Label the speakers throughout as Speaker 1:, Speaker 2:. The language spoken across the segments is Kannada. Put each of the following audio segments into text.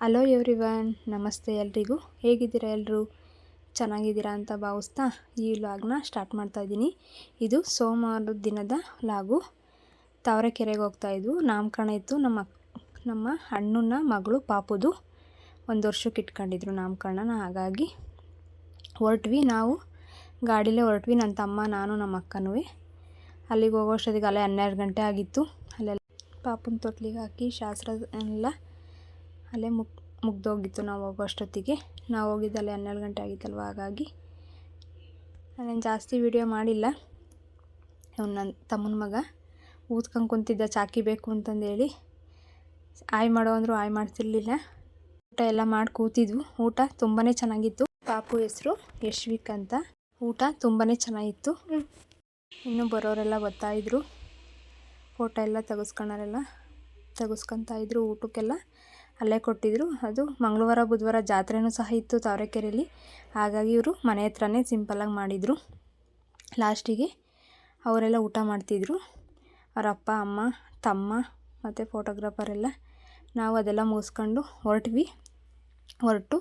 Speaker 1: ಹಲೋ ಎವ್ರಿವನ್ ನಮಸ್ತೆ ಎಲ್ರಿಗೂ. ಹೇಗಿದ್ದೀರಾ ಎಲ್ಲರೂ ಚೆನ್ನಾಗಿದ್ದೀರಾ ಅಂತ ಭಾವಿಸ್ತಾ ಈ ಲಾಗ್ನ ಸ್ಟಾರ್ಟ್ ಮಾಡ್ತಾ ಇದ್ದೀನಿ. ಇದು ಸೋಮವಾರದ ದಿನದ ಲಾಗು ತಾವರೆಕೆರೆಗೆ ಹೋಗ್ತಾ ಇದ್ವು. ನಾಮಕರಣ ಇತ್ತು. ನಮ್ಮ ನಮ್ಮ ಅಣ್ಣನ ಮಗಳು ಪಾಪುದು ಒಂದು ವರ್ಷಕ್ಕೆ ಇಟ್ಕೊಂಡಿದ್ರು ನಾಮಕರಣನ. ಹಾಗಾಗಿ ಹೊರಟ್ವಿ ನಾವು. ಗಾಡಿಲೇ ಹೊರಟ್ವಿ. ನನ್ನ ತಮ್ಮ ನಾನು, ನಮ್ಮ ಅಕ್ಕನೂ ಅಲ್ಲಿಗೆ ಹೋಗೋಷ್ಟೊತ್ತಿಗೆ ಅಲ್ಲೇ ಹನ್ನೆರಡು ಗಂಟೆ ಆಗಿತ್ತು. ಅಲ್ಲೆಲ್ಲ ಪಾಪನ ತೊಟ್ಲಿಗೆ ಹಾಕಿ ಶಾಸ್ತ್ರ ಎಲ್ಲ ಅಲ್ಲೇ ಮುಗ್ ಮುಗ್ದೋಗಿತ್ತು ನಾವು ಹೋಗೋಷ್ಟೊತ್ತಿಗೆ ನಾವು ಹೋಗಿದ್ದಲ್ಲೇ ಹನ್ನೆರಡು ಗಂಟೆ ಆಗಿತ್ತಲ್ವ ಹಾಗಾಗಿ. ನಾನೇನು ಜಾಸ್ತಿ ವೀಡಿಯೋ ಮಾಡಿಲ್ಲ. ಅವ್ನು ನನ್ನ ತಮ್ಮನ ಮಗ ಊದ್ಕೊಂಡು ಕುಂತಿದ್ದ ಚಾಕಿ ಬೇಕು ಅಂತಂದೇಳಿ. ಆಯ್ ಮಾಡೋ ಅಂದರು ಆಯ್ ಮಾಡ್ತಿರ್ಲಿಲ್ಲ. ಊಟ ಎಲ್ಲ ಮಾಡಿ ಕೂತಿದ್ವು. ಊಟ ತುಂಬಾ ಚೆನ್ನಾಗಿತ್ತು. ಪಾಪು ಹೆಸರು ಯಶ್ವಿಕ್ ಅಂತ. ಊಟ ತುಂಬಾ ಚೆನ್ನಾಗಿತ್ತು. ಇನ್ನು ಬರೋರೆಲ್ಲ ಬರ್ತಾಯಿದ್ರು ಫೋಟೋ ಎಲ್ಲ ತೆಗೆಸ್ಕೊಳೋರೆಲ್ಲ ತೆಗೆಸ್ಕೊತಾ ಇದ್ರು ಊಟಕ್ಕೆಲ್ಲ. ಅಲ್ಲೇ ಕೊಟ್ಟಿದ್ದರು ಅದು ಮಂಗಳವಾರ, ಬುಧವಾರ ಜಾತ್ರೆನೂ ಸಹ ಇತ್ತು ತಾವರೆಕೆರೆಯಲ್ಲಿ ಹಾಗಾಗಿ ಇವರು ಮನೆ ಹತ್ರನೇ ಸಿಂಪಲ್ಲಾಗಿ ಮಾಡಿದರು. ಲಾಸ್ಟಿಗೆ ಅವರೆಲ್ಲ ಊಟ ಮಾಡ್ತಿದ್ರು. ಅವ್ರ ಅಪ್ಪ, ಅಮ್ಮ, ತಮ್ಮ ಮತ್ತು ಫೋಟೋಗ್ರಾಫರ್ ಎಲ್ಲ ನಾವು ಅದೆಲ್ಲ ಮುಗಿಸ್ಕೊಂಡು ಹೊರಟ್ವಿ. ಹೊರಟು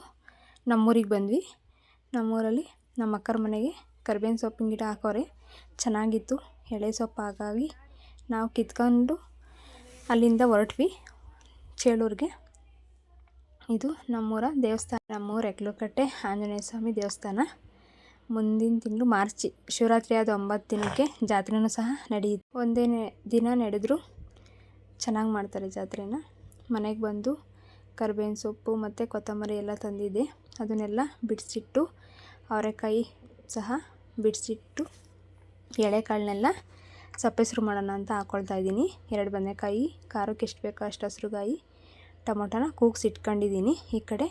Speaker 1: ನಮ್ಮೂರಿಗೆ ಬಂದ್ವಿ. ನಮ್ಮೂರಲ್ಲಿ ನಮ್ಮ ಅಕ್ಕರ ಮನೆಗೆ ಕರ್ಬೇವಿನ ಸೊಪ್ಪಿನ ಗಿಡ ಹಾಕೋರೆ. ಚೆನ್ನಾಗಿತ್ತು. ಎಳೆ ಸೊಪ್ಪು ಹಾಗಾಗಿ ನಾವು ಕಿತ್ಕೊಂಡು ಅಲ್ಲಿಂದ ಹೊರಟ್ವಿ. ಚೇಳೂರಿಗೆ. ಇದು ನಮ್ಮೂರ ದೇವಸ್ಥಾನ. ನಮ್ಮೂರ ಎಕ್ಲುಕಟ್ಟೆ ಆಂಜನೇಯ ಸ್ವಾಮಿ ದೇವಸ್ಥಾನ. ಮುಂದಿನ ತಿಂಗಳು ಮಾರ್ಚ್, ಶಿವರಾತ್ರಿ ಆದ ಒಂಬತ್ತು ದಿನಕ್ಕೆ ಜಾತ್ರೆನೂ ಸಹ ನಡೆಯಿತು ಒಂದೇ ದಿನ ನಡೆದ್ರು ಚೆನ್ನಾಗಿ ಮಾಡ್ತಾರೆ ಜಾತ್ರೆನ. ಮನೆಗೆ ಬಂದು ಕರಿಬೇವಿನ ಸೊಪ್ಪು ಮತ್ತು ಕೊತ್ತಂಬರಿ ಎಲ್ಲ ತಂದಿದೆ ಅದನ್ನೆಲ್ಲ ಬಿಡಿಸಿಟ್ಟು, ಅವರೆಕಾಯಿ ಸಹ ಬಿಡಿಸಿಟ್ಟು, ಎಳೆಕಾಳನ್ನೆಲ್ಲ ಸಪ್ಪೆಸರು ಮಾಡೋಣ ಅಂತ ಹಾಕ್ಕೊಳ್ತಾ ಇದ್ದೀನಿ. ಎರಡು ಬದನೆಕಾಯಿ ಖಾರಕ್ಕೆ ಎಷ್ಟು ಬೇಕೋ ಅಷ್ಟು ಹಸ್ರುಗಾಯಿ ಟೊಮೊಟೊನ ಕೂಗ್ಸಿ ಇಟ್ಕೊಂಡಿದ್ದೀನಿ ಈ ಕಡೆ.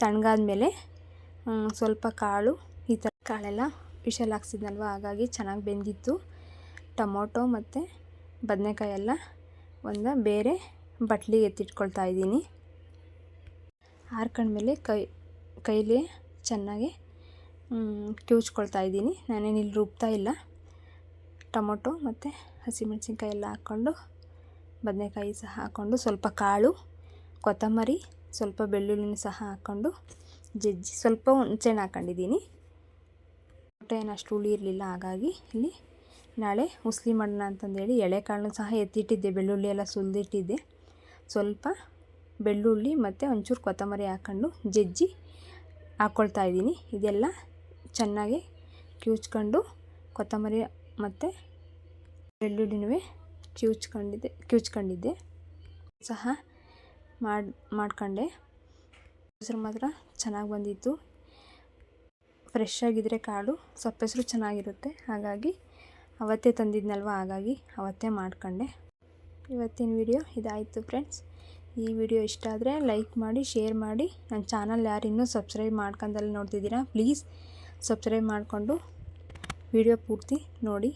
Speaker 1: ತಣ್ಣಗಾದ ಮೇಲೆ ಸ್ವಲ್ಪ ಕಾಳು, ಈ ಥರ ಕಾಳೆಲ್ಲ ವಿಷಲ್ ಹಾಕ್ಸಿದ್ನಲ್ವ ಹಾಗಾಗಿ ಚೆನ್ನಾಗಿ ಬೆಂದಿತ್ತು. ಟೊಮೊಟೊ ಮತ್ತು ಬದನೆಕಾಯಿ ಎಲ್ಲ ಒಂದು ಬೇರೆ ಬಟ್ಲಿಗೆ ಎತ್ತಿಟ್ಕೊಳ್ತಾ ಇದ್ದೀನಿ. ಹಾರ್ಕೊಂಡ್ಮೇಲೆ ಕೈ, ಕೈಲಿ ಚೆನ್ನಾಗಿ ಕಿವುಚ್ಕೊಳ್ತಾ ಇದ್ದೀನಿ. ನಾನೇನು ಇಲ್ಲಿ ರುಬ್ತಾ ಇಲ್ಲ. ಟೊಮೊಟೊ ಮತ್ತು ಹಸಿಮೆಣಸಿನ್ಕಾಯಿ ಎಲ್ಲ ಹಾಕ್ಕೊಂಡು, ಬದನೆಕಾಯಿ ಸಹ ಹಾಕ್ಕೊಂಡು ಸ್ವಲ್ಪ ಕಾಳು ಕೊತ್ತಂಬರಿ, ಸ್ವಲ್ಪ ಬೆಳ್ಳುಳ್ಳಿನ ಸಹ ಹಾಕ್ಕೊಂಡು ಜಜ್ಜಿ, ಸ್ವಲ್ಪ ಹುಣಸೆಹಣ್ಣು ಹಾಕ್ಕೊಂಡಿದ್ದೀನಿ. ಮೊಟ್ಟೆ ಏನು ಅಷ್ಟು ಹುಳಿ ಇರಲಿಲ್ಲ, ಹಾಗಾಗಿ ಇಲ್ಲಿ ನಾಳೆ ಉಸ್ಲಿ ಮಾಡೋಣ ಅಂತಂದೇಳಿ ಎಳೆಕಾಳನ್ನು ಸಹ ಎತ್ತಿಟ್ಟಿದ್ದೆ, ಬೆಳ್ಳುಳ್ಳಿ ಎಲ್ಲ ಸುಲಿದಿಟ್ಟಿದ್ದೆ. ಸ್ವಲ್ಪ ಬೆಳ್ಳುಳ್ಳಿ ಮತ್ತು ಒಂಚೂರು ಕೊತ್ತಂಬರಿ ಹಾಕ್ಕೊಂಡು ಜಜ್ಜಿ ಹಾಕ್ಕೊಳ್ತಾ ಇದ್ದೀನಿ. ಇದೆಲ್ಲ ಚೆನ್ನಾಗಿ ಕಿವುಚ್ಕೊಂಡು ಕೊತ್ತಂಬರಿ ಮತ್ತು ಬೆಳ್ಳುಳ್ಳಿನೂ ಕಿವುಚ್ಕೊಂಡಿದ್ದೆ ಕಿವುಚ್ಕೊಂಡಿದ್ದೆ. ಸಹ ಮಾಡಿ, ಮಾಡ್ಕೊಂಡೆ. ಹೆಸರು ಮಾತ್ರ ಚೆನ್ನಾಗಿ ಬಂದಿತ್ತು. ಫ್ರೆಶ್ ಆಗಿದ್ದರೆ ಕಾಳು ಸೊಪ್ಪೆಸರು ಚೆನ್ನಾಗಿರುತ್ತೆ. ಹಾಗಾಗಿ ಅವತ್ತೇ ತಂದಿದ್ನಲ್ವ? ಹಾಗಾಗಿ ಅವತ್ತೇ ಮಾಡ್ಕೊಂಡೆ. ಇವತ್ತಿನ ವಿಡಿಯೋ ಇದಾಯಿತು ಫ್ರೆಂಡ್ಸ್. ಈ ವಿಡಿಯೋ ಇಷ್ಟ ಆದರೆ ಲೈಕ್ ಮಾಡಿ, ಶೇರ್ ಮಾಡಿ. ನನ್ನ ಚಾನಲ್ ಯಾರು ಇನ್ನೂ ಸಬ್ಸ್ಕ್ರೈಬ್ ಮಾಡ್ಕೊಂಡಲ್ಲಿ ನೋಡ್ತಿದ್ದೀರಾ, ಪ್ಲೀಸ್ ಸಬ್ಸ್ಕ್ರೈಬ್ ಮಾಡಿಕೊಂಡು ವಿಡಿಯೋ ಪೂರ್ತಿ ನೋಡಿ.